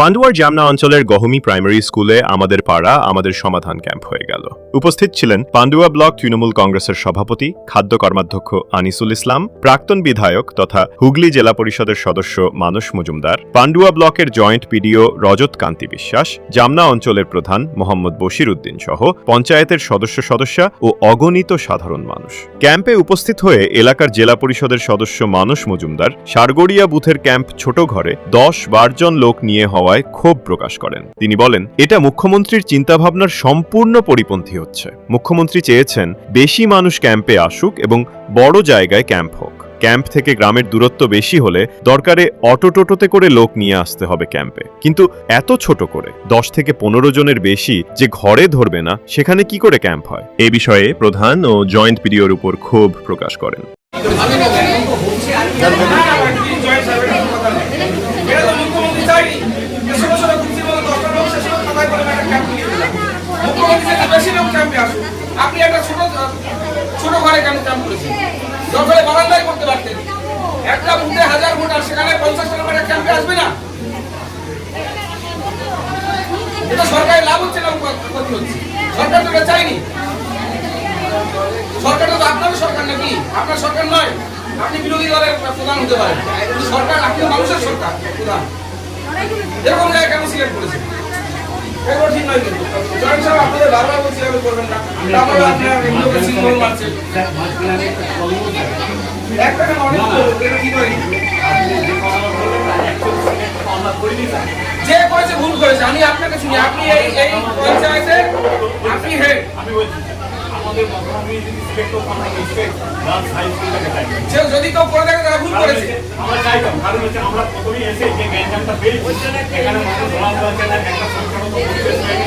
পান্ডুয়ার জামনা অঞ্চলের গহমি প্রাইমারি স্কুলে আমাদের পাড়া, আমাদের সমাধান ক্যাম্প হয়ে গেল। উপস্থিত ছিলেন পান্ডুয়া ব্লক তৃণমূল কংগ্রেসের সভাপতি, খাদ্য কর্মাধ্যক্ষ আনিসুল ইসলাম, প্রাক্তন বিধায়ক তথা হুগলি জেলা পরিষদের সদস্য মানস মজুমদার, পান্ডুয়া ব্লকের জয়েন্ট পিডিও রজত কান্তি বিশ্বাস, জামনা অঞ্চলের প্রধান মোহাম্মদ বশির উদ্দিন সহ পঞ্চায়েতের সদস্য সদস্যা ও অগণিত সাধারণ মানুষ। ক্যাম্পে উপস্থিত হয়ে এলাকার জেলা পরিষদের সদস্য মানস মজুমদার, সারগড়িয়া বুথের ক্যাম্প ছোট ঘরে দশ জন লোক নিয়ে হওয়ায় ক্ষোভ প্রকাশ করেন। তিনি বলেন, এটা মুখ্যমন্ত্রীর চিন্তাভাবনার সম্পূর্ণ পরিপন্থী হচ্ছে। মুখ্যমন্ত্রী চেয়েছেন বেশি মানুষ ক্যাম্পে আসুক এবং বড় জায়গায় ক্যাম্প হোক। ক্যাম্প থেকে গ্রামের দূরত্ব বেশি হলে দরকারে অটো টোটোতে করে লোক নিয়ে আসতে হবে ক্যাম্পে। কিন্তু এত ছোট করে, দশ থেকে পনেরো জনের বেশি যে ঘরে ধরবে না, সেখানে কি করে ক্যাম্প হয়? এ বিষয়ে প্রধান ও জয়েন্ট পিডিওর উপর ক্ষোভ প্রকাশ করেন এটা তো মুখ্যমন্ত্রী চাইনি যে ছোট ছোট কুর্সি মতো দশটা লোক সে সময় কথাই বলে একটা ক্যাম্প নিয়ে দিলাম মুখ্যমন্ত্রী চাইছে বেশি লোক ক্যাম্পে আসুক আপনি একটা ছোট ছোট ঘরে কেন ক্যাম্প করেছেন দরকারে বারান্দায় করতে পারতেন একটা বুথে হাজার ভোটার সেখানে পঞ্চাশ করে ক্যাম্পে আসবে না। এটা সরকারের লাভ হচ্ছে না ক্ষতি হচ্ছে। সরকার তো এটা চাইনি সরকার তো আপনারও সরকার নাকি? আপনার সরকার নয়। আপনি বিরোধী দলের প্রধান হতে পারেন। সরকার আপনি মানুষের সরকার, প্রধান। এরকম জায়গায় কেন সিলেক্ট ঠিক নয় কিন্তু। জয়েন্ট সাহেব, আপনাদের বারবার বলছি করবেন না। তারপরে আপনার সিম্বল মারছেন যে করেছে ভুল করেছে আমি আপনাকে শুনি আপনি এই এই পঞ্চায়েতের আপনি হেড। আমি বলছি যদি কেউ করে থাকে তারা ভুল করেছে। আমরা চাইতাম কারণ হচ্ছে আমরা প্রথমেই এসে যে জ্ঞানটা পেয়েছি এখানে মানুষ ঘোরাঘুরা হচ্ছে না একটা সংখ্যাগত পরিবেশ হয়ে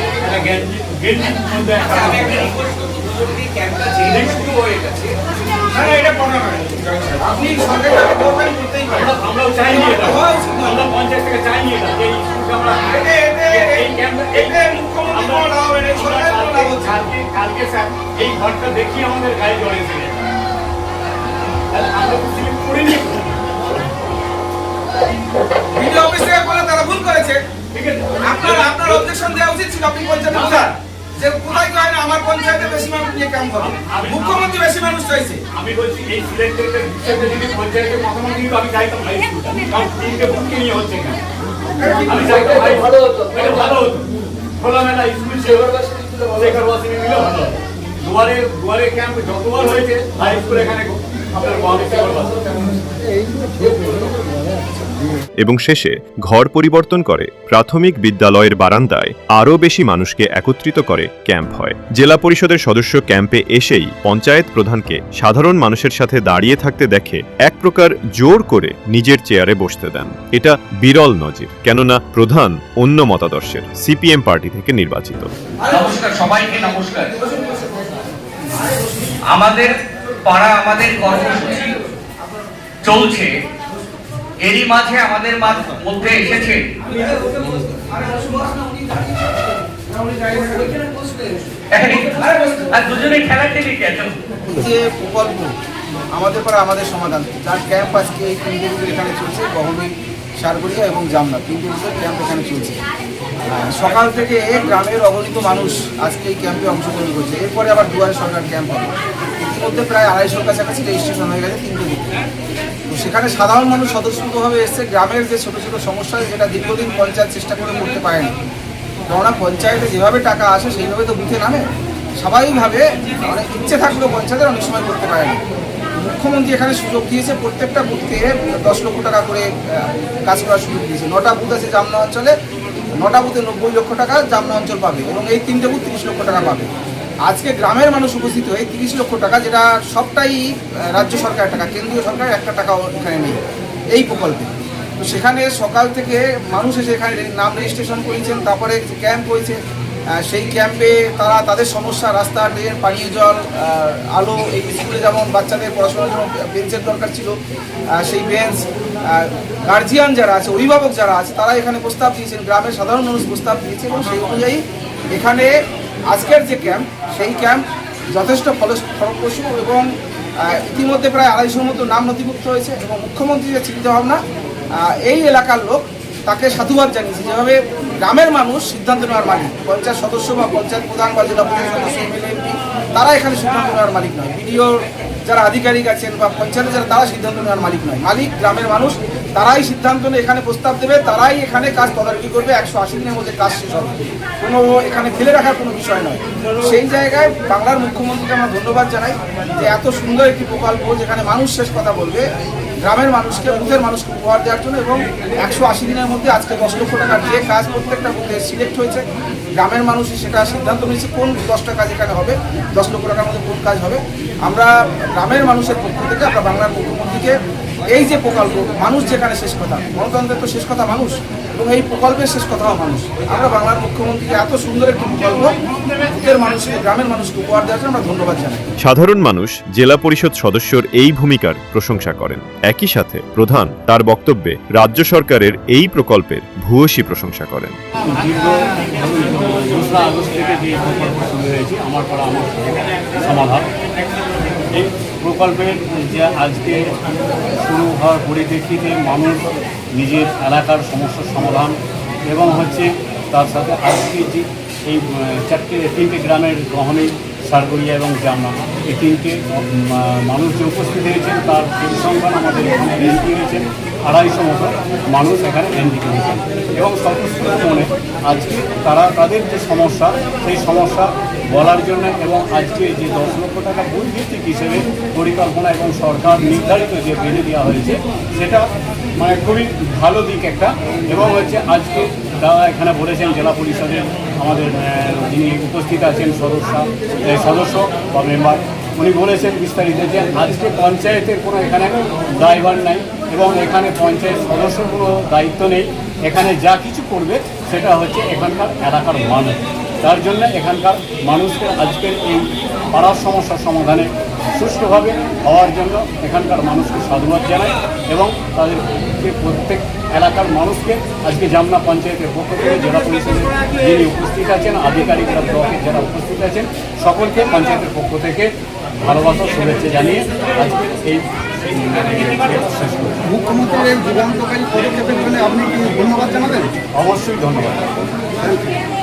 একটা মধ্যে রিকোয়েস্ট করব ক্যাম্পটা শুরু হয়ে গেছে না না এটা আপনি সরকারি গভর্নমেন্ট করতেই পারেন। আমরা আমরাও চাইনি এটা। হওয়া উচিত নয়। আমরা পঞ্চায়েত থেকে চাইনি এটা। এই স্কুলটা আমরা এতে এতে এতে মুখ্যমন্ত্রী কোনো লাভ হবে না। এই কোনো লাভ হচ্ছে কালকে কালকে স্যার এই ঘরটা দেখি আমাদের গায়ে জড়িয়েছিল তাহলে আমরা তো সিলেক্ট করিনি। ভিডিও অফিস থেকে বলে তারা ভুল করেছে। ঠিক আছে। আপনার আপনার অবজেকশন দেওয়া উচিত ছিল আপনি পঞ্চায়েতে যে কোথায় কয় না আমার পঞ্চায়েতে বেশি মানুষ নিয়ে ক্যাম্প হবে। মুখ্যমন্ত্রী বেশি মানুষ চাইছে? আমি বলছি এই সিলেক্টেড বিষয়টা যদি পঞ্চায়েতের মতামত কিন্তু আমি চাইতাম হাই স্কুলটা কারণ তিনটে বুথকে নিয়ে হচ্ছে এখানে। আমি চাইতাম হাই ভালো হতো। এটা ভালো হতো। খোলামেলা স্কুল ছিল। শেখর ওয়াসিমি মিলে ভালো দুয়ারে দুয়ারে ক্যাম্প যতবার হয়েছে হাই স্কুল এখানে আপনার মহাবীর শেখর এবং শেষে ঘর পরিবর্তন করে প্রাথমিক বিদ্যালয়ের বারান্দায় আরও বেশি মানুষকে একত্রিত করে ক্যাম্প হয়। জেলা পরিষদের সদস্য ক্যাম্পে এসেই পঞ্চায়েত প্রধানকে সাধারণ মানুষের সাথে দাঁড়িয়ে থাকতে দেখে এক প্রকার জোর করে নিজের চেয়ারে বসতে দেন। এটা বিরল নজির, কেননা প্রধান অন্য মতাদর্শের, সিপিএম পার্টি থেকে নির্বাচিত। সবাইকে নমস্কার। আমাদের পাড়া, আমাদের কর্মসূচি চলছে। এরই মাঝে আমাদের মধ্যে এসেছে। প্রকল্প আমাদের পরে আমাদের সমাধান। তার ক্যাম্প আজকে এই তিনটে বুথের এখানে চলছে, গহমি, সারগড়িয়া এবং জামনা। তিনটে বুথের ক্যাম্প এখানে চলছে। সকাল থেকে গ্রামের অগণিত মানুষ আজকে এই ক্যাম্পে অংশগ্রহণ করছে। এরপরে আবার দুয়ারে সরকার ক্যাম্প হবে। ইতিমধ্যে প্রায় আড়াইশোর কাছাকাছি রেজিস্ট্রেশন হয়ে গেছে তিন তো সেখানে সাধারণ মানুষ স্বতঃস্ফূর্তভাবে এসছে গ্রামের যে ছোটো ছোটো সমস্যা সেটা দীর্ঘদিন পঞ্চায়েত চেষ্টা করে করতে পারেনি। কেননা পঞ্চায়েতে যেভাবে টাকা আসে সেইভাবে তো বুথে নামে। স্বাভাবিকভাবে অনেক ইচ্ছে থাকলেও পঞ্চায়েতের অনেক সময় করতে পারে না। মুখ্যমন্ত্রী এখানে সুযোগ দিয়েছে, প্রত্যেকটা বুথকে দশ লক্ষ টাকা করে কাজ করার সুযোগ দিয়েছে। নটা বুথ আছে জামনা অঞ্চলে, নটা বুথে নব্বই লক্ষ টাকা জামনা অঞ্চল পাবে এবং এই তিনটে বুথ তিরিশ লক্ষ টাকা পাবে। আজকে গ্রামের মানুষ উপস্থিত হয়ে তিরিশ লক্ষ টাকা, যেটা সবটাই রাজ্য সরকারের টাকা, কেন্দ্রীয় সরকারের একটা টাকা এখানে নেই, এই প্রকল্পে। তো সেখানে সকাল থেকে মানুষ এসে এখানে নাম রেজিস্ট্রেশন করেছেন, তারপরে ক্যাম্প হয়েছে সেই ক্যাম্পে তারা তাদের সমস্যা, রাস্তা, ড্রেন, পানীয় জল আলো, এই স্কুলে যেমন বাচ্চাদের পড়াশোনার জন্য বেঞ্চের দরকার ছিল সেই বেঞ্চ গার্জিয়ান যারা আছে, অভিভাবক যারা আছে, তারা এখানে প্রস্তাব দিয়েছেন, গ্রামের সাধারণ মানুষ প্রস্তাব দিয়েছে এবং সেই অনুযায়ী এখানে আজকের যে ক্যাম্প, সেই ক্যাম্প যথেষ্ট ফল ফলপ্রসূ এবং ইতিমধ্যে প্রায় আড়াইশোর মতো নাম নথিভুক্ত হয়েছে এবং মুখ্যমন্ত্রীর যে চিন্তাভাবনা এই এলাকার লোক তাকে সাধুবাদ জানিয়েছে। যেভাবে গ্রামের মানুষ সিদ্ধান্ত নেওয়ার মালিক, পঞ্চায়েত সদস্য বা পঞ্চায়েত প্রধান বা জেলা পরিষদ সদস্য তারা এখানে সিদ্ধান্ত নেওয়ার মালিক নয়। বিডিও যারা আধিকারিক আছেন বা পঞ্চায়েতে যারা, তারা সিদ্ধান্ত নেওয়ার মালিক নয়। মালিক গ্রামের মানুষ তারাই সিদ্ধান্ত নিয়ে এখানে প্রস্তাব দেবে, তারাই এখানে কাজ তদারকি করবে, একশো আশি দিনের মধ্যে কাজ শেষ হবে। কোনো এখানে ফেলে রাখার কোনো বিষয় নয়। সেই জায়গায় বাংলার মুখ্যমন্ত্রীকে আমরা ধন্যবাদ জানাই যে এত সুন্দর একটি প্রকল্প যেখানে মানুষ শেষ কথা বলবে, গ্রামের মানুষকে, বুথের মানুষকে উপহার দেওয়ার জন্য এবং একশো আশি দিনের মধ্যে আজকে দশ লক্ষ টাকা দিয়ে কাজ প্রত্যেকটা বুথে সিলেক্ট হয়েছে, গ্রামের মানুষই সেটা সিদ্ধান্ত নিয়েছে কোন দশটা কাজ এখানে হবে, দশ লক্ষ টাকার মধ্যে কোন কাজ হবে। আমরা গ্রামের মানুষের পক্ষ থেকে, আমরা বাংলার মুখ্যমন্ত্রীকে এই যে প্রকল্প মানুষ যেখানে শেষ কথা গণতন্ত্রের তো শেষ কথা মানুষ এবং এই প্রকল্পের শেষ কথাও মানুষ। আমরা বাংলার মুখ্যমন্ত্রীকে এত সুন্দর একটি প্রকল্প বুথের মানুষকে গ্রামের মানুষকে উপহার দেওয়ার জন্য আমরা ধন্যবাদ জানাই। সাধারণ মানুষ জেলা পরিষদ সদস্যর এই ভূমিকার প্রশংসা করেন। একই সাথে প্রধান তার বক্তব্যে রাজ্য সরকারের এই প্রকল্পের ভূয়সী প্রশংসা করেন। দোসরা আগস্ট থেকে যে প্রকল্প শুরু হয়েছে আমার পাড়া আমার সমাধান। এই প্রকল্পের যে আজকে শুরু হওয়ার পরিপ্রেক্ষিতে মানুষ নিজের এলাকার সমস্যার সমাধান এবং হচ্ছে তার সাথে আজকে যে এই চারটে তিনটে গ্রামের গহনে সারগড়িয়া এবং জামনা এই তিনটে মানুষ যে উপস্থিত হয়েছেন, তার পরিসংখ্যান আমাদের এখানে এন্ট্রি হয়েছেন আড়াইশো মতো মানুষ এখানে এন্ট্রি করেছেন এবং স্বতঃস্ফূর্ত মনে আজকে তারা, তাদের যে সমস্যা, সেই সমস্যা বলার জন্য এবং আজকে যে দশ লক্ষ টাকা বৈভিত্তিক হিসেবে পরিকল্পনা এবং সরকার নির্ধারিত যে বেঁধে দেওয়া হয়েছে, সেটা মানে খুবই ভালো দিক একটা। এবং হচ্ছে আজকে তারা এখানে বলেছেন জেলা পরিষদের আমাদের যিনি উপস্থিত আছেন সদস্য সদস্য বা মেম্বার উনি বলেছেন বিস্তারিত যে আজকে পঞ্চায়েতের কোনো এখানে ড্রাইভার নাই এবং এখানে পঞ্চায়েত সদস্যর কোনো দায়িত্ব নেই। এখানে যা কিছু করবে সেটা হচ্ছে এখানকার এলাকার মানুষ। তার জন্য এখানকার মানুষকে আজকের এই পাড়ার সমস্যার সমাধানে সুষ্ঠুভাবে হওয়ার জন্য এখানকার মানুষকে সাধুবাদ জানায় এবং তাদেরকে প্রত্যেক এলাকার মানুষকে আজকে জামনা পঞ্চায়েতের পক্ষ থেকে জেলা পরিষদের যিনি উপস্থিত আছেন আধিকারিকরা ব্লকের যারা উপস্থিত আছেন সকলকে পঞ্চায়েতের পক্ষ থেকে ভালোবাসা শুভেচ্ছা জানিয়ে আজকে এই। মুখ্যমন্ত্রীর এই যুগান্তকারী পদক্ষেপের জন্য আপনি কি ধন্যবাদ জানাবেন অবশ্যই ধন্যবাদ থ্যাংক ইউ